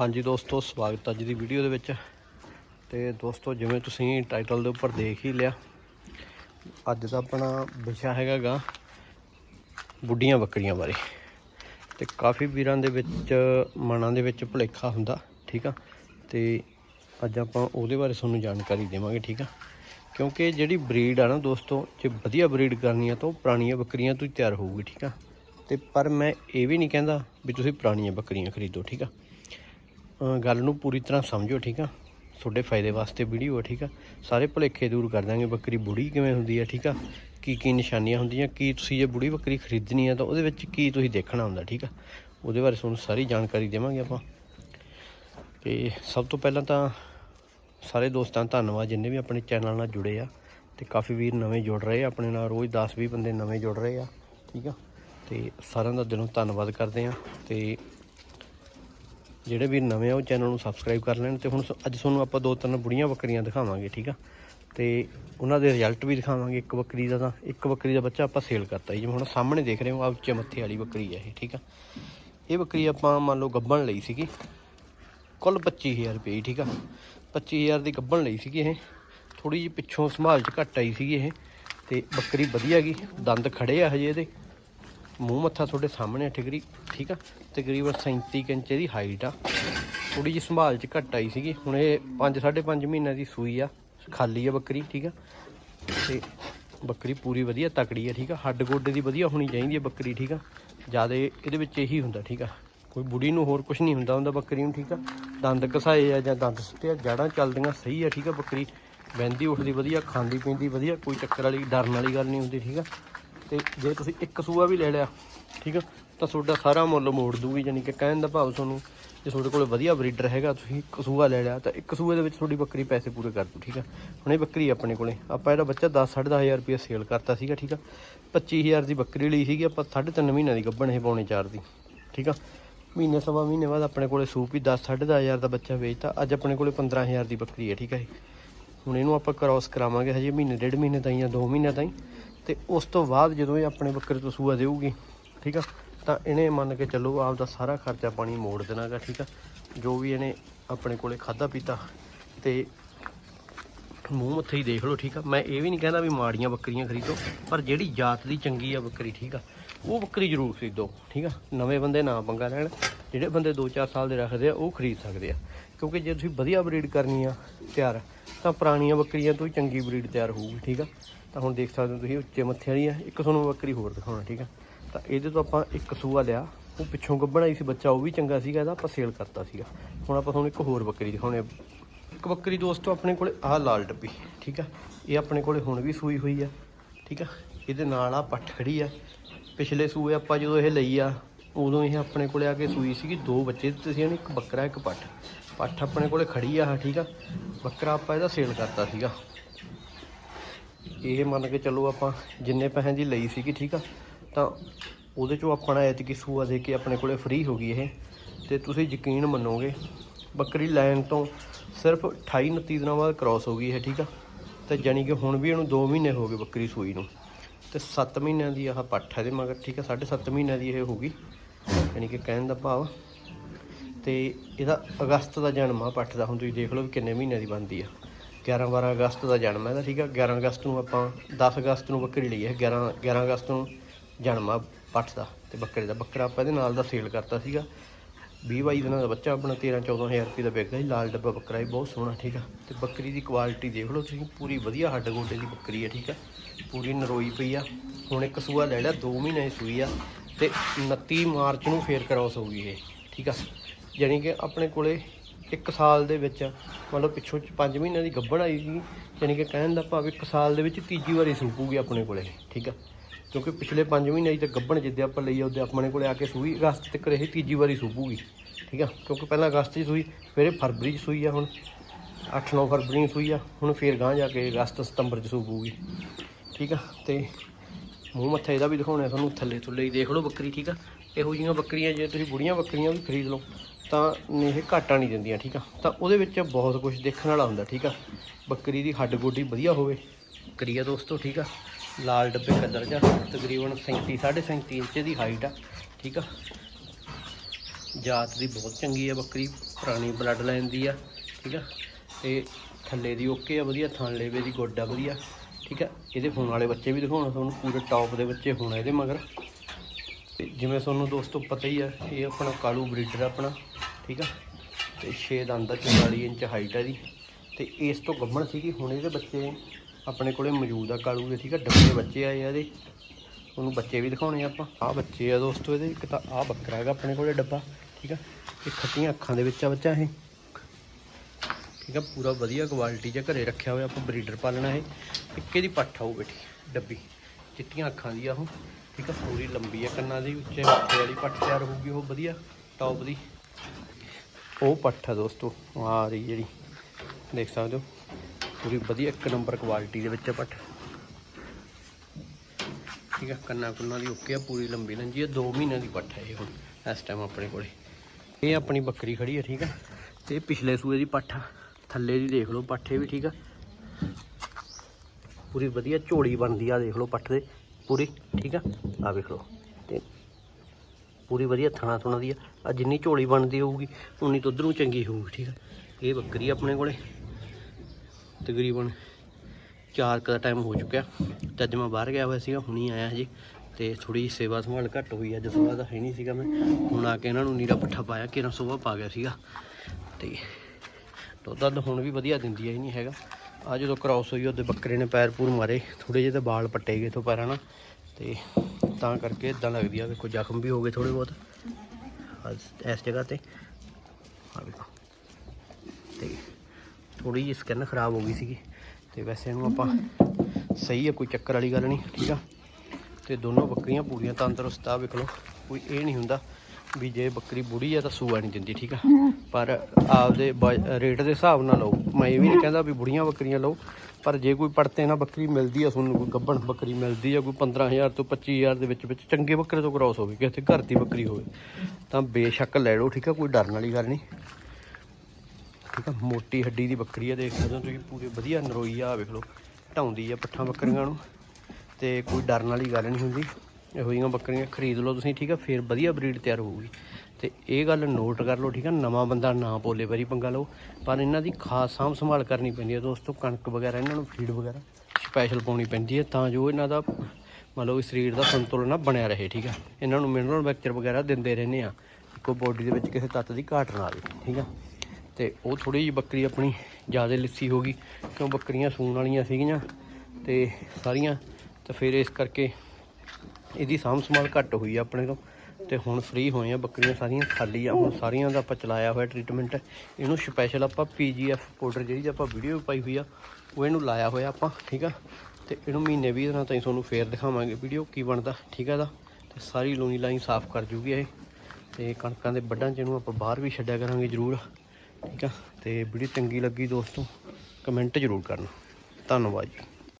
ਹਾਂਜੀ ਦੋਸਤੋ, ਸਵਾਗਤ ਹੈ ਅੱਜ ਦੀ ਵੀਡੀਓ ਦੇ ਵਿੱਚ। ਤੇ ਦੋਸਤੋ, ਜਿਵੇਂ ਤੁਸੀਂ ਟਾਈਟਲ ਦੇ ਉੱਪਰ ਦੇਖ ਹੀ ਲਿਆ, ਅੱਜ ਦਾ ਆਪਣਾ ਵਿਸ਼ਾ ਹੈਗਾਗਾ ਬੁੱਢੀਆਂ ਬੱਕਰੀਆਂ ਬਾਰੇ। ਤੇ ਕਾਫੀ ਵੀਰਾਂ ਦੇ ਵਿੱਚ, ਮਨਾਂ ਦੇ ਵਿੱਚ ਭੁਲੇਖਾ ਹੁੰਦਾ, ਠੀਕ ਆ? ਤੇ ਅੱਜ ਆਪਾਂ ਉਹਦੇ ਬਾਰੇ ਤੁਹਾਨੂੰ ਜਾਣਕਾਰੀ ਦੇਵਾਂਗੇ, ਠੀਕ ਆ? ਕਿਉਂਕਿ ਜਿਹੜੀ ਬਰੀਡ ਆ ਨਾ ਦੋਸਤੋ, ਜੇ ਵਧੀਆ ਬਰੀਡ ਕਰਨੀ ਆ ਤਾਂ ਉਹ ਪੁਰਾਣੀਆਂ ਬੱਕਰੀਆਂ ਤੋਂ ਹੀ ਤਿਆਰ ਹੋਊਗੀ, ਠੀਕ ਆ? ਤੇ ਪਰ ਮੈਂ ਇਹ ਵੀ ਨਹੀਂ ਕਹਿੰਦਾ ਵੀ ਤੁਸੀਂ ਪੁਰਾਣੀਆਂ ਬੱਕਰੀਆਂ ਖਰੀਦੋ, ਠੀਕ ਆ? ਗੱਲ ਨੂੰ ਪੂਰੀ ਤਰ੍ਹਾਂ ਸਮਝੋ, ਠੀਕ ਆ? ਤੁਹਾਡੇ ਫਾਇਦੇ ਵਾਸਤੇ ਵੀਡੀਓ ਆ, ਠੀਕ ਆ? ਸਾਰੇ ਭੁਲੇਖੇ ਦੂਰ ਕਰ ਦਾਂਗੇ, ਬੱਕਰੀ ਬੁੜੀ ਕਿਵੇਂ ਹੁੰਦੀ ਆ, ਠੀਕ ਆ? ਕੀ ਕੀ ਨਿਸ਼ਾਨੀਆਂ ਹੁੰਦੀਆਂ, ਕੀ ਤੁਸੀਂ ਜੇ ਬੁੜੀ ਬੱਕਰੀ ਖਰੀਦਣੀ ਆ ਤਾਂ ਉਹਦੇ ਵਿੱਚ ਕੀ ਤੁਸੀਂ ਦੇਖਣਾ ਹੁੰਦਾ, ਠੀਕ ਆ? ਉਹਦੇ ਬਾਰੇ ਤੁਹਾਨੂੰ ਸਾਰੀ ਜਾਣਕਾਰੀ ਦੇਵਾਂਗੇ ਆਪਾਂ। ਤੇ ਸਭ ਤੋਂ ਪਹਿਲਾਂ ਤਾਂ ਸਾਰੇ ਦੋਸਤਾਂ ਦਾ ਧੰਨਵਾਦ, ਜਿੰਨੇ ਵੀ ਆਪਣੇ ਚੈਨਲ ਨਾਲ ਜੁੜੇ ਆ ਤੇ ਕਾਫੀ ਵੀਰ ਨਵੇਂ ਜੁੜ ਰਹੇ ਆ, ਆਪਣੇ ਨਾਲ ਰੋਜ਼ 10-20 ਬੰਦੇ ਨਵੇਂ ਜੁੜ ਰਹੇ ਆ, ਠੀਕ ਆ? ਤੇ ਸਾਰਿਆਂ ਦਾ ਦਿਲੋਂ ਧੰਨਵਾਦ ਕਰਦੇ ਆ ਤੇ ਜਿਹੜੇ ਵੀ ਨਵੇਂ ਆ ਉਹ ਚੈਨਲ ਨੂੰ ਸਬਸਕ੍ਰਾਈਬ ਕਰ ਲੈਣ ਤੇ ਹੁਣ ਸ- ਅੱਜ ਤੁਹਾਨੂੰ ਆਪਾਂ ਦੋ ਤਿੰਨ ਬੁੜੀਆਂ ਬੱਕਰੀਆਂ ਦਿਖਾਵਾਂਗੇ ਠੀਕ ਆ? ਤੇ ਉਹਨਾਂ ਦੇ ਰਿਜ਼ਲਟ ਵੀ ਦਿਖਾਵਾਂਗੇ ਇੱਕ ਬੱਕਰੀ ਦਾ ਤਾਂ ਇੱਕ ਬੱਕਰੀ ਦਾ ਬੱਚਾ ਆਪਾਂ ਸੇਲ ਕਰਤਾ ਜਿਵੇਂ ਹੁਣ ਸਾਹਮਣੇ ਦੇਖ ਰਹੇ ਹੋ ਆ ਉੱਚੇ ਮੱਥੇ ਵਾਲੀ ਬੱਕਰੀ ਹੈ ਇਹ ਠੀਕ ਆ? ਇਹ ਬੱਕਰੀ ਆਪਾਂ ਮੰਨ ਲਓ ਗੱਬਣ ਲਈ ਸੀਗੀ। ਕੁੱਲ 25000 ਰੁਪਏ ਜੀ, ਠੀਕ ਆ? 25000 ਦੀ ਗੱਬਣ ਲਈ ਸੀਗੀ ਇਹ। ਥੋੜੀ ਜਿਹੀ ਪਿੱਛੋਂ ਸੰਭਾਲ ਚ ਘੱਟ ਆਈ ਸੀਗੀ ਇਹ। ਤੇ ਬੱਕਰੀ ਵਧੀਆ ਗਈ ਦੰਦ ਖੜੇ ਆ ਹਜੇ ਇਹਦੇ। ਮੂੰਹ ਮੱਥਾ ਤੁਹਾਡੇ ਸਾਹਮਣੇ ਆ ਠਿਕਰੀ ਠੀਕ ਆ? ਤਕਰੀਬਨ 37 ਕੁ ਇੰਚ ਦੀ ਹਾਈਟ ਆ। ਥੋੜੀ ਜਿਹੀ ਸੰਭਾਲ ਚ ਘੱਟ ਆਈ ਸੀਗੀ। ਹੁਣ ਇਹ 5 5.5 ਮਹੀਨਿਆਂ ਦੀ ਸੂਈ ਆ। ਖਾਲੀ ਆ ਬੱਕਰੀ, ਠੀਕ ਆ? ਤੇ ਬੱਕਰੀ ਪੂਰੀ ਵਧੀਆ ਤਕੜੀ ਆ, ਠੀਕ ਆ? ਹੱਡ ਗੋਡੇ ਦੀ ਵਧੀਆ ਹੋਣੀ ਚਾਹੀਦੀ ਆ ਬੱਕਰੀ, ਠੀਕ ਆ? ਜ਼ਿਆਦਾ ਇਹਦੇ ਵਿੱਚ ਇਹੀ ਹੁੰਦਾ, ਠੀਕ ਆ? ਕੋਈ ਬੁੜੀ ਨੂੰ ਹੋਰ ਕੁਝ ਨਹੀਂ ਹੁੰਦਾ ਹੁੰਦਾ ਬੱਕਰੀ ਨੂੰ, ਠੀਕ ਆ? ਦੰਦ ਘਸਾਏ ਆ ਜਾਂ ਦੰਦ ਸੁੱਟੇ ਆ, ਜੜਾਂ ਚੱਲਦੀਆਂ ਸਹੀ ਆ, ਠੀਕ ਆ ਬੱਕਰੀ? ਬਹਿੰਦੀ, ਉੱਠਦੀ ਵਧੀਆ, ਖਾਂਦੀ, ਪੀਂਦੀ ਵਧੀਆ, ਕੋਈ ਚੱਕਰ ਵਾਲੀ, ਡਰਨ ਵਾਲੀ ਗੱਲ ਨਹੀਂ ਹੁੰਦੀ, ਠੀਕ ਆ? ਤੇ ਜੇ ਤੁਸੀਂ ਇੱਕ ਸੂਆ ਵੀ ਲੈ ਲਿਆ, ਠੀਕ ਆ, ਤਾਂ ਤੁਹਾਡਾ ਸਾਰਾ ਮੁੱਲ ਮੋੜ ਦੂਗੀ ਯਾਨੀ ਕਿ ਕਹਿਣ ਦਾ ਭਾਵ ਤੁਹਾਨੂੰ ਜੇ ਤੁਹਾਡੇ ਕੋਲ ਵਧੀਆ ਬਰੀਡਰ ਹੈਗਾ, ਤੁਸੀਂ ਇੱਕ ਸੂਆ ਲੈ ਲਿਆ, ਤਾਂ ਇੱਕ ਸੂਏ ਦੇ ਵਿੱਚ ਤੁਹਾਡੀ ਬੱਕਰੀ ਪੈਸੇ ਪੂਰੇ ਕਰ ਦੂ ਠੀਕ ਆ। ਹੁਣ ਇਹ ਬੱਕਰੀ ਆਪਣੇ ਕੋਲੇ, ਆਪਾਂ ਇਹਦਾ ਬੱਚਾ 10 10500 ਰੁਪਏ ਸੇਲ ਕਰਤਾ ਸੀਗਾ, ਠੀਕ ਆ। 25000 ਦੀ ਬੱਕਰੀ ਲਈ ਸੀਗੀ, ਆਪਾਂ 3.5 ਮਹੀਨਿਆਂ ਦੀ ਗੱਭਣ ਇਹ ਪਾਉਣੇ ਚਾਰ ਦੀ, ਠੀਕ ਆ। ਮਹੀਨੇ ਸਵਾ ਮਹੀਨੇ ਬਾਅਦ ਆਪਣੇ ਕੋਲੇ ਸੂਪ ਹੀ 10 10500 ਦਾ ਬੱਚਾ ਵੇਚਤਾ, ਅੱਜ ਆਪਣੇ ਕੋਲੇ 15000 ਦੀ ਬੱਕਰੀ ਹੈ, ਠੀਕ ਆ ਹੈ ਹੁਣ ਇਹਨੂੰ ਆਪਾਂ ਕ੍ਰਾਸ ਕਰਾਵਾਂਗੇ ਹਜੇ ਮਹੀਨੇ, ਡੇਢ ਮਹੀਨੇ ਤਾਈਂ ਜਾਂ 2 ਮਹੀਨੇ ਤਾਈਂ। ਤੇ ਉਸ ਤੋਂ ਬਾਅਦ ਜਦੋਂ ਇਹ ਆਪਣੇ ਬੱਕਰੇ ਤੋਂ ਸੂਆ ਦੇਊਗੀ, ਠੀਕ ਆ, ਤਾਂ ਇਹਨੇ ਮੰਨ ਕੇ ਚੱਲੋ ਆਪਦਾ ਸਾਰਾ ਖਰਚਾ ਪਾਣੀ ਮੋੜ ਦੇਣਾਗਾ, ਠੀਕ ਆ। ਜੋ ਵੀ ਇਹਨੇ ਆਪਣੇ ਕੋਲੇ ਖਾਦਾ ਪੀਤਾ ਤੇ ਮੂੰਹ ਮੱਥੇ ਹੀ ਦੇਖ ਲਓ, ਠੀਕ ਆ। ਮੈਂ ਇਹ ਵੀ ਨਹੀਂ ਕਹਿੰਦਾ ਵੀ ਮਾੜੀਆਂ ਬੱਕਰੀਆਂ ਖਰੀਦੋ, ਪਰ ਜਿਹੜੀ ਜਾਤ ਦੀ ਚੰਗੀ ਆ ਬੱਕਰੀ, ਠੀਕ ਆ, ਉਹ ਬੱਕਰੀ ਜ਼ਰੂਰ ਖਰੀਦੋ, ਠੀਕ ਆ। ਨਵੇਂ ਬੰਦੇ ਨਾ ਪੰਗਾ ਲੈਣ, ਜਿਹੜੇ ਬੰਦੇ 2-4 ਸਾਲ ਦੇ ਰੱਖਦੇ ਆ, ਉਹ ਖਰੀਦ ਸਕਦੇ ਆ। ਕਿਉਂਕਿ ਜੇ ਤੁਸੀਂ ਵਧੀਆ ਬਰੀਡ ਕਰਨੀ ਆ ਤਿਆਰ, ਤਾਂ ਪੁਰਾਣੀਆਂ ਬੱਕਰੀਆਂ ਤੋਂ ਹੀ ਚੰਗੀ ਬਰੀਡ ਤਿਆਰ ਹੋਊਗੀ, ਠੀਕ ਆ। ਤਾਂ ਹੁਣ ਦੇਖ ਸਕਦੇ ਹੋ ਤੁਸੀਂ, ਉੱਚੇ ਮੱਥੇ ਵਾਲੀ ਆ। ਇੱਕ ਤੁਹਾਨੂੰ ਬੱਕਰੀ ਹੋਰ ਦਿਖਾਉਣਾ, ਠੀਕ ਆ? ਤਾਂ ਇਹਦੇ ਤੋਂ ਆਪਾਂ ਇੱਕ ਸੂਆ ਲਿਆ। ਉਹ ਪਿੱਛੋਂ ਗੱਭਣ ਆਈ ਸੀ ਬੱਚਾ, ਉਹ ਵੀ ਚੰਗਾ ਸੀਗਾ, ਇਹਦਾ ਆਪਾਂ ਸੇਲ ਕਰਤਾ ਸੀਗਾ। ਹੁਣ ਆਪਾਂ ਤੁਹਾਨੂੰ ਇੱਕ ਹੋਰ ਬੱਕਰੀ ਦਿਖਾਉਣੇ ਇੱਕ ਬੱਕਰੀ ਦੋਸਤੋ ਆਪਣੇ ਕੋਲੇ ਆਹ ਲਾਲ ਡੱਬੀ, ਠੀਕ ਆ? ਇਹ ਆਪਣੇ ਕੋਲੇ ਹੁਣ ਵੀ ਸੂਈ ਹੋਈ ਆ, ਠੀਕ ਆ? ਇਹਦੇ ਨਾਲ ਆ ਪੱਠ ਖੜੀ ਆ। ਪਿਛਲੇ ਸੂਏ ਆਪਾਂ ਜਦੋਂ ਇਹ ਲਈ ਆ, ਉਦੋਂ ਇਹ ਆਪਣੇ ਕੋਲੇ ਆ ਕੇ ਸੂਈ ਸੀਗੀ। ਦੋ ਬੱਚੇ ਦਿੱਤੇ ਸੀ ਇਹਨੇ, ਇੱਕ ਬੱਕਰਾ, ਇੱਕ ਪੱਠ। ਪੱਠ ਆਪਣੇ ਕੋਲੇ ਖੜੀ ਆ ਆਹ ਠੀਕ ਆ? ਬੱਕਰਾ ਆਪਾਂ ਇਹਦਾ ਸੇਲ ਕਰਤਾ ਸੀਗਾ। ਇਹ ਮੰਨ ਕੇ ਚੱਲੋ ਆਪਾਂ ਜਿੰਨੇ ਪੈਸੇ ਦੀ ਲਈ ਸੀਗੀ, ਠੀਕ ਆ, ਤਾਂ ਉਹਦੇ ਚੋਂ ਆਪਣਾ ਐਤਕੀ ਸੂਆ ਦੇ ਕੇ ਆਪਣੇ ਕੋਲੇ ਫ੍ਰੀ ਹੋ ਗਈ ਇਹ, ਤੇ ਤੁਸੀਂ ਯਕੀਨ ਮੰਨੋਗੇ, ਬੱਕਰੀ ਲੈਣ ਤੋਂ ਸਿਰਫ 28 29 ਦਿਨਾਂ ਬਾਅਦ ਕ੍ਰਾਸ ਹੋ ਗਈ ਹੈ ਠੀਕ ਆ, ਤੇ ਜਾਣੀ ਕਿ ਹੁਣ ਵੀ ਇਹਨੂੰ 2 ਮਹੀਨੇ ਹੋ ਗਏ ਬੱਕਰੀ ਸੂਈ ਨੂੰ, ਤੇ 7 ਮਹੀਨਿਆਂ ਦੀ ਆਹ ਪੱਠ ਹੈ ਇਹਦੇ ਮਗਰ, ਠੀਕ ਆ 7.5 ਮਹੀਨਿਆਂ ਦੀ ਇਹ ਹੋ ਗਈ ਯਾਨੀ ਕਿ ਕਹਿਣ ਦਾ ਭਾਵ, ਤੇ ਇਹਦਾ ਅਗਸਤ ਦਾ ਜਨਮ ਆ ਪੱਠ ਦਾ, ਹੁਣ ਤੁਸੀਂ ਦੇਖ ਲਓ ਵੀ ਕਿੰਨੇ ਮਹੀਨਿਆਂ ਦੀ ਬਣਦੀ ਆ। 11 12 ਅਗਸਤ ਦਾ ਜਨਮ ਹੈ ਇਹਦਾ ਠੀਕ ਆ 11 ਅਗਸਤ ਨੂੰ ਆਪਾਂ 10 ਅਗਸਤ ਨੂੰ ਬੱਕਰੀ ਲਈ ਹੈ 11 11 ਅਗਸਤ ਨੂੰ ਜਨਮ ਆ ਪੱਠ ਦਾ ਤੇ ਬੱਕਰੇ ਦਾ। ਬੱਕਰਾ ਆਪਾਂ ਇਹਦੇ ਨਾਲ ਦਾ ਸੇਲ ਕਰਤਾ ਸੀਗਾ। 20 22 ਦਿਨਾਂ ਦਾ ਬੱਚਾ ਆਪਣਾ 13 14000 ਰੁਪਏ ਦਾ ਵਿਕਦਾ ਸੀ ਲਾਲ ਡੱਬਾ ਬੱਕਰਾ ਹੀ ਬਹੁਤ ਸੋਹਣਾ, ਠੀਕ ਆ। ਤੇ ਬੱਕਰੀ ਦੀ ਕੁਆਲਿਟੀ ਦੇਖ ਲਓ ਤੁਸੀਂ, ਪੂਰੀ ਵਧੀਆ ਹੱਡ ਗੋਡੇ ਦੀ ਬੱਕਰੀ ਆ ਠੀਕ ਆ। ਪੂਰੀ ਨਰੋਈ ਪਈ ਆ। ਹੁਣ ਇੱਕ ਸੂਆ ਲੈ ਲਿਆ 2 ਮਹੀਨੇ ਸੂਈ ਆ ਤੇ 29 ਮਾਰਚ ਨੂੰ ਫੇਰ ਕ੍ਰਾਸ ਹੋਊਗੀ ਇਹ, ਠੀਕ ਆ। ਯਾਨੀ ਕਿ ਆਪਣੇ ਕੋਲੇ ਇੱਕ ਸਾਲ ਦੇ ਵਿੱਚ, ਮਤਲਬ ਪਿੱਛੋਂ 5 ਮਹੀਨਿਆਂ ਦੀ ਗੱਭਣ ਆਈ ਸੀ, ਯਾਨੀ ਕਿ ਕਹਿਣ ਦਾ ਭਾਵ ਇੱਕ ਸਾਲ ਦੇ ਵਿੱਚ ਤੀਜੀ ਵਾਰੀ ਸੂਪੂਗੀ ਆਪਣੇ ਕੋਲੇ, ਠੀਕ ਆ? ਕਿਉਂਕਿ ਪਿਛਲੇ 5 ਮਹੀਨਿਆਂ ਦੀ ਤਾਂ ਗੱਭਣ ਜਿੱਦੇ ਆਪਾਂ ਲਈ ਆ, ਉਹਦੇ ਆਪਣੇ ਕੋਲੇ ਆ ਕੇ ਸੂਈ, ਅਗਸਤ ਤੱਕ ਇਹ ਤੀਜੀ ਵਾਰੀ ਸੂਪੂਗੀ ਠੀਕ ਆ? ਕਿਉਂਕਿ ਪਹਿਲਾਂ ਅਗਸਤ 'ਚ ਸੂਈ, ਫਿਰ ਇਹ ਫਰਵਰੀ 'ਚ ਸੂਈ ਆ ਹੁਣ 8-9 ਫਰਵਰੀ ਨੂੰ ਸੂਈ ਆ, ਹੁਣ ਫੇਰ ਗਾਂ ਜਾ ਕੇ ਅਗਸਤ, ਸਤੰਬਰ 'ਚ ਸੂਪੂਗੀ ਠੀਕ ਆ? ਤੇ ਮੂੰਹ ਮੱਥਾ ਇਹਦਾ ਵੀ ਦਿਖਾਉਣਾ ਤੁਹਾਨੂੰ ਥੱਲੇ ਥੱਲੇ ਹੀ ਦੇਖ ਲਓ ਬੱਕਰੀ, ਠੀਕ ਆ? ਇਹੋ ਜਿਹੀਆਂ ਬੱਕਰੀਆਂ, ਜੇ ਤੁਸੀਂ ਬੁੜੀਆਂ ਬੱਕਰੀਆਂ ਵੀ ਖਰੀਦ ਲਓ ਤਾਂ ਇਹ ਘਾਟਾ ਨਹੀਂ ਦਿੰਦੀਆਂ, ਠੀਕ ਆ? ਤਾਂ ਉਹਦੇ ਵਿੱਚ ਬਹੁਤ ਕੁਝ ਦੇਖਣ ਵਾਲਾ ਹੁੰਦਾ, ਠੀਕ ਆ? ਬੱਕਰੀ ਦੀ ਹੱਡ ਗੋਡੀ ਵਧੀਆ ਹੋਵੇ। ਬੱਕਰੀ ਆ ਦੋਸਤੋ, ਠੀਕ ਆ? ਲਾਲ ਡੱਬੇ ਕਦਰ ਜਾਂ ਤਕਰੀਬਨ 37 37.5 ਇੰਚ ਦੀ ਹਾਈਟ ਆ, ਠੀਕ ਆ? ਜਾਤ ਦੀ ਬਹੁਤ ਚੰਗੀ ਆ ਬੱਕਰੀ, ਪੁਰਾਣੀ ਬਲੱਡ ਲਾਈਨ ਦੀ ਆ, ਠੀਕ ਆ? ਤੇ ਥੱਲੇ ਦੀ ਓਕੇ ਆ, ਵਧੀਆ ਥਣ ਲੇਵੇ ਦੀ ਗੋਡਾ ਵਧੀਆ, ਠੀਕ ਆ? ਇਹਦੇ ਹੋਣ ਵਾਲੇ ਬੱਚੇ ਵੀ ਦਿਖਾਉਣਾ ਤੁਹਾਨੂੰ, ਪੂਰੇ ਟੌਪ ਦੇ ਬੱਚੇ ਹੋਣ ਇਹਦੇ ਮਗਰ। ਤੇ ਜਿਵੇਂ ਤੁਹਾਨੂੰ ਦੋਸਤੋ ਪਤਾ ਹੀ ਆ, ਇਹ ਆਪਣਾ ਕਾਲੂ ਬਰੀਡਰ ਆਪਣਾ ਠੀਕ ਆ? ਤੇ 6 ਦੰਦ ਦਾ 44 ਇੰਚ ਹਾਈਟ ਹੈ ਦੀ ਤੇ ਇਸ ਤੋਂ ਗੱਭਣ ਸੀਗੀ, ਹੁਣ ਇਹਦੇ ਬੱਚੇ ਆਪਣੇ ਕੋਲੇ ਮੌਜੂਦ ਆ ਕਾਲੂ ਦੇ, ਠੀਕ ਆ? ਡੱਬੇ ਬੱਚੇ ਆਏ ਆ ਇਹਦੇ। ਉਹਨੂੰ ਬੱਚੇ ਵੀ ਦਿਖਾਉਣੇ ਆ ਆਪਾਂ। ਆਹ ਬੱਚੇ ਆ ਦੋਸਤੋ ਇਹਦੇ, ਇੱਕ ਤਾਂ ਆਹ ਬੱਕਰਾ ਹੈਗਾ ਆਪਣੇ ਕੋਲੇ ਡੱਬਾ, ਠੀਕ ਆ? ਇਹ ਖੱਟੀਆਂ ਅੱਖਾਂ ਦੇ ਵਿੱਚ ਆ ਬੱਚਾ ਇਹ। ਠੀਕ ਆ? ਪੂਰਾ ਵਧੀਆ ਕੁਆਲਿਟੀ ਜਿਹਾ ਘਰੇ ਰੱਖਿਆ ਹੋਇਆ ਆਪਾਂ, ਬਰੀਡਰ ਪਾਲਣਾ ਇਹ। ਇੱਕੇ ਦੀ ਪੱਠ ਆਊ ਬੇਟੀ ਡੱਬੀ। ਚਿੱਟੀਆਂ ਅੱਖਾਂ ਦੀ ਆ ਉਹ, ਠੀਕ ਆ? ਪੂਰੀ ਲੰਬੀ ਆ ਕੰਨਾਂ ਦੀ ਉੱਚੇ ਮੱਥੇ ਵਾਲੀ ਪੱਠ ਤਿਆਰ ਹੋਊਗੀ ਉਹ, ਵਧੀਆ ਟੌਪ ਦੀ। ਉਹ ਪੱਠ ਹੈ ਦੋਸਤੋ, ਆ ਰਹੀ ਜਿਹੜੀ, ਦੇਖ ਸਕਦੇ ਹੋ, ਪੂਰੀ ਵਧੀਆ ਇੱਕ ਨੰਬਰ ਕੁਆਲਿਟੀ ਦੇ ਵਿੱਚ ਆ ਪੱਠ। ਠੀਕ ਆ, ਕੰਨਾਂ ਕੁੰਨਾਂ ਦੀ ਓਕੇ ਆ, ਪੂਰੀ ਲੰਬੀ ਲੰਜੀ ਹੈ 2 ਮਹੀਨਿਆਂ ਦੀ ਪੱਠ ਹੈ ਇਹ ਹੁਣ, ਇਸ ਟਾਈਮ ਆਪਣੇ ਕੋਲੇ। ਇਹ ਆਪਣੀ ਬੱਕਰੀ ਖੜੀ ਹੈ ਠੀਕ ਆ, ਤੇ ਪਿਛਲੇ ਸੂਏ ਦੀ ਪੱਠ ਥੱਲੇ ਦੀ ਦੇਖ ਲਓ, ਪੱਠੇ ਵੀ ਠੀਕ ਆ। ਪੂਰੀ ਵਧੀਆ ਝੋਲੀ ਬਣਦੀ ਆ, ਦੇਖ ਲਓ ਪੱਠ ਦੇ, ਪੂਰੀ, ਠੀਕ ਆ ਆ ਵੇਖ ਲਓ, ਤੇ ਪੂਰੀ ਵਧੀਆ ਥਣਾ ਥੁਣਾ ਦੀ ਆ। ਆ ਜਿੰਨੀ ਝੋਲੀ ਬਣਦੀ ਹੋਊਗੀ, ਉਨੀ ਦੁੱਧ ਨੂੰ ਚੰਗੀ ਹੋਊਗੀ, ਠੀਕ ਆ। ਇਹ ਬੱਕਰੀ ਆਪਣੇ ਕੋਲੇ। ਤਕਰੀਬਨ 4 ਕੁ ਦਾ ਟਾਈਮ ਹੋ ਚੁੱਕਿਆ। ਤੇ ਅੱਜ ਮੈਂ ਬਾਹਰ ਗਿਆ ਹੋਇਆ ਸੀਗਾ, ਹੁਣੀ ਆਇਆ ਜੀ। ਤੇ ਥੋੜੀ ਸੇਵਾ ਸੰਭਾਲ ਘੱਟ ਹੋਈ ਅੱਜ ਸੁਬਾਹ ਦਾ ਹੈ ਨਹੀਂ ਸੀਗਾ ਮੈਂ। ਹੁਣ ਆ ਕੇ ਇਹਨਾਂ ਨੂੰ ਨੀਰਾ ਪੱਠਾ ਪਾਇਆ ਕਿਰਨ ਸੁਬਾਹ ਪਾ ਗਿਆ ਸੀਗਾ। ਤੇ ਦੁੱਧ ਦੱਧ ਹੁਣ ਵੀ ਵਧੀਆ ਦਿੰਦੀ ਹੈ ਹੀ ਨਹੀਂ ਹੈਗਾ। ਆ ਜਦੋਂ ਕ੍ਰਾਸ ਹੋਈ, ਉਹਦੇ ਬੱਕਰੇ ਨੇ ਪੈਰ ਪੂਰ ਮਾਰੇ। ਥੋੜੇ ਜਿਹੇ ਤਾਂ ਵਾਲ ਪੱਟੇ ਗਏ ਤੋਂ ਪੈਰਾਂ ਨਾਲ। ਤੇ ਤਾਂ ਕਰਕੇ ਇਦਾਂ ਲੱਗਦੀ ਆ ਵੇਖੋ ਜ਼ਖਮ ਵੀ ਹੋ ਗਏ ਥੋੜੇ ਬਹੁਤ। ਅੱਜ ਇਸ ਜਗ੍ਹਾ ਤੇ। ਆ ਵੇਖੋ। ਤੇ ਥੋੜੀ ਜਿਹੀ ਸਕਿਨ ਖਰਾਬ ਹੋ ਗਈ ਸੀਗੀ। ਤੇ ਵੈਸੇ ਇਹਨੂੰ ਆਪਾਂ ਸਹੀ ਹੈ ਕੋਈ ਚੱਕਰ ਵਾਲੀ ਗੱਲ ਨਹੀਂ, ਠੀਕ ਆ? ਤੇ ਦੋਨੋਂ ਬੱਕਰੀਆਂ ਪੂਰੀਆਂ ਤੰਦਰੁਸਤ ਆ, ਵੇਖ ਲਓ। ਕੋਈ ਇਹ ਨਹੀਂ ਹੁੰਦਾ ਵੀ ਜੇ ਬੱਕਰੀ ਬੁੜੀ ਆ ਤਾਂ ਸੂਆ ਨਹੀਂ ਦਿੰਦੀ ਠੀਕ ਆ? ਪਰ ਆਪਦੇ ਰੇਟ ਦੇ ਹਿਸਾਬ ਨਾਲ ਲਓ। ਮੈਂ ਇਹ ਵੀ ਨਹੀਂ ਕਹਿੰਦਾ ਵੀ ਬੁੜੀਆਂ ਬੱਕਰੀਆਂ ਲਓ ਪਰ ਜੇ ਕੋਈ ਪੜਤੇ ਨਾ ਬੱਕਰੀ ਮਿਲਦੀ ਆ ਤੁਹਾਨੂੰ ਕੋਈ ਗੱਬਣ ਬੱਕਰੀ ਮਿਲਦੀ ਆ ਕੋਈ 15000 ਤੋਂ 25000 ਦੇ ਵਿੱਚ ਵਿੱਚ ਚੰਗੇ ਬੱਕਰੇ ਤੋਂ ਕ੍ਰਾਸ ਹੋਵੇ ਕਿਸੇ ਘਰ ਦੀ ਬੱਕਰੀ ਹੋਵੇ ਤਾਂ ਬੇਸ਼ੱਕ ਲੈ ਲਓ ਠੀਕ ਆ? ਕੋਈ ਡਰਨ ਵਾਲੀ ਗੱਲ ਨਹੀਂ। ਠੀਕ ਆ? ਮੋਟੀ ਹੱਡੀ ਦੀ ਬੱਕਰੀ ਆ ਦੇਖ ਸਕਦੇ ਹੋ ਤੁਸੀਂ ਪੂਰੀ ਵਧੀਆ ਨਰੋਈ ਆ ਵੇਖ ਲਓ ਢਾਉਂਦੀ ਆ ਪੱਠਾਂ ਬੱਕਰੀਆਂ ਨੂੰ ਤੇ ਕੋਈ ਡਰਨ ਵਾਲੀ ਗੱਲ ਨਹੀਂ ਹੁੰਦੀ। ਇਹੋ ਜਿਹੀਆਂ ਬੱਕਰੀਆਂ ਖਰੀਦ ਲਓ ਤੁਸੀਂ, ਠੀਕ ਆ? ਫਿਰ ਵਧੀਆ ਬਰੀਡ ਤਿਆਰ ਹੋਊਗੀ। ਤੇ ਇਹ ਗੱਲ ਨੋਟ ਕਰ ਲਓ, ਠੀਕ ਆ? ਨਵਾਂ ਬੰਦਾ ਨਾ ਬੋਲੇ ਵਾਰੀ ਪੰਗਾ ਲਓ, ਪਰ ਇਹਨਾਂ ਦੀ ਖਾਸ ਸਾਂਭ ਸੰਭਾਲ ਕਰਨੀ ਪੈਂਦੀ ਹੈ ਦੋਸਤੋ, ਕਣਕ ਵਗੈਰਾ, ਇਹਨਾਂ ਨੂੰ ਫੀਡ ਵਗੈਰਾ ਸਪੈਸ਼ਲ ਪਾਉਣੀ ਪੈਂਦੀ ਹੈ ਤਾਂ ਜੋ ਇਹਨਾਂ ਦਾ ਮਤਲਬ ਸਰੀਰ ਦਾ ਸੰਤੁਲਨ ਬਣਿਆ ਰਹੇ, ਠੀਕ ਆ? ਇਹਨਾਂ ਨੂੰ ਮਿਨਰਲ ਵੈਕਚਰ ਵਗੈਰਾ ਦਿੰਦੇ ਰਹਿੰਦੇ ਆ ਕੋਈ ਬੋਡੀ ਦੇ ਵਿੱਚ ਕਿਸੇ ਤੱਤ ਦੀ ਘਾਟ ਨਾ ਆਵੇ, ਠੀਕ ਆ? ਤੇ ਉਹ ਥੋੜੀ ਜਿਹੀ ਬੱਕਰੀ ਆਪਣੀ ਜ਼ਿਆਦਾ ਲਿੱਸੀ ਹੋ ਗਈ, ਕਿਉਂ? ਬੱਕਰੀਆਂ ਸੂਣ ਵਾਲੀਆਂ ਸੀਗੀਆਂ ਤੇ ਸਾਰੀਆਂ, ਤਾਂ ਫਿਰ ਇਸ ਕਰਕੇ ਇਹਦੀ ਸਾਂਭ ਸੰਭਾਲ ਘੱਟ ਹੋਈ ਆ ਆਪਣੇ ਤੋਂ, ਤੇ ਹੁਣ ਫ੍ਰੀ ਹੋਏ ਆ, ਬੱਕਰੀਆਂ ਸਾਰੀਆਂ ਖਾਲੀ ਆ। ਹੁਣ ਸਾਰੀਆਂ ਦਾ ਆਪਾਂ ਚਲਾਇਆ ਹੋਇਆ ਟ੍ਰੀਟਮੈਂਟ ਇਹਨੂੰ ਸਪੈਸ਼ਲ ਆਪਾਂ ਪੀਜੀਐਫ ਪਾਊਡਰ ਜਿਹੜੀ ਆਪਾਂ ਵੀਡੀਓ ਪਾਈ ਹੋਈ ਆ, ਉਹ ਇਹਨੂੰ ਲਾਇਆ ਹੋਇਆ ਆਪਾਂ, ਠੀਕ ਆ? ਤੇ ਇਹਨੂੰ ਮਹੀਨੇ 20 ਦਿਨਾਂ ਤਾਈਂ ਤੁਹਾਨੂੰ ਫੇਰ ਦਿਖਾਵਾਂਗੇ ਵੀਡੀਓ ਕੀ ਬਣਦਾ, ਠੀਕ ਆ ਦਾ ਤੇ ਸਾਰੀ ਲੂਣੀ ਲਾਈਨ ਸਾਫ਼ ਕਰ ਜੂਗੀ ਇਹ। ਤੇ ਕਣਕਾਂ ਦੇ ਵੱਢਾਂ ਚ ਇਹਨੂੰ ਆਪਾਂ ਬਾਹਰ ਵੀ ਛੱਡਿਆ ਕਰਾਂਗੇ ਜ਼ਰੂਰ, ਠੀਕ ਆ? ਤੇ ਵੀਡੀਓ ਚੰਗੀ ਲੱਗੀ ਦੋਸਤੋ ਕਮੈਂਟ ਜ਼ਰੂਰ ਕਰਨਾ। ਧੰਨਵਾਦ ਜੀ।